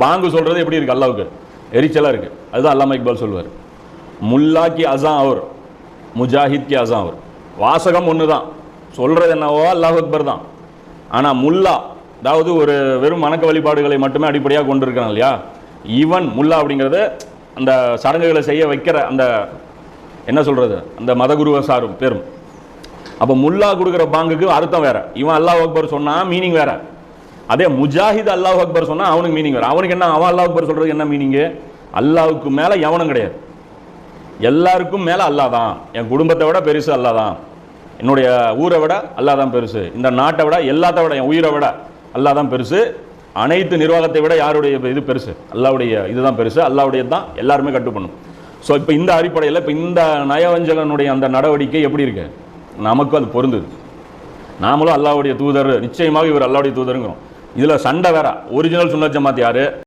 பாங்கு சொல்கிறது எப்படி இருக்குது அல்லாவுக்கு. எரிச்சலாக இருக்குது அதுதான் அல்லாமா இக்பால் சொல்லுவார். முல்லா கி அசான் அவர். முஜாஹித் கி அசான் அவர். வாசகம் ஒன்று தான் சொல்கிறது என்னவோ அல்லாஹ் அக்பர் தான். ஆனால் முல்லா அதாவது ஒரு வெறும் வணக்க வழிபாடுகளை மட்டுமே அடிப்படையாக கொண்டிருக்கிறான் இல்லையா? இவன் முல்லா அப்படிங்கிறது அந்த சடங்குகளை செய்ய வைக்கிற அந்த என்ன சொல்கிறது அந்த மதகுருவ சாரும் பெரும். அப்போ முல்லா கொடுக்குற பாங்குக்கு அர்த்தம் வேறு. இவன் அல்லாஹ் அக்பர் சொன்னால் மீனிங் வேறு. அதே முஜாஹித் அல்லாஹ் அக்பர் சொன்னா அவனுக்கு மீனிங் வரும். அவனுக்கு என்ன அவன் அல்லாஹ் அக்பர் சொல்றது என்ன மீனிங்கு அல்லாவுக்கு மேல எவனும் கிடையாது. எல்லாருக்கும் மேல அல்லாஹ் தான். என் குடும்பத்தை விட பெருசு அல்லாஹ் தான். என்னுடைய ஊரை விட அல்லாஹ் தான் பெருசு. இந்த நாட்டை விட எல்லாத்த விட என் உயிரை விட அல்லாஹ் தான் பெருசு. அனைத்து நிர்வாகத்தை விட யாருடைய இது பெருசு? அல்லாவுடைய இதுதான் பெருசு. அல்லாவுடைய தான் எல்லாருமே கட்டுப்பண்ணும் ஸோ இப்போ இந்த அடிப்படையில் இப்போ இந்த நயவஞ்சகனுடைய அந்த நடவடிக்கை எப்படி இருக்கு? நமக்கும் அது பொருந்துது. நாமளும் அல்லாவுடைய தூதர். நிச்சயமாக இவர் அல்லாவுடைய தூதருங்கிறோம். இதில் சண்டை வேற. ஒரிஜினல் சுன்னத் ஜமாத் யாரு?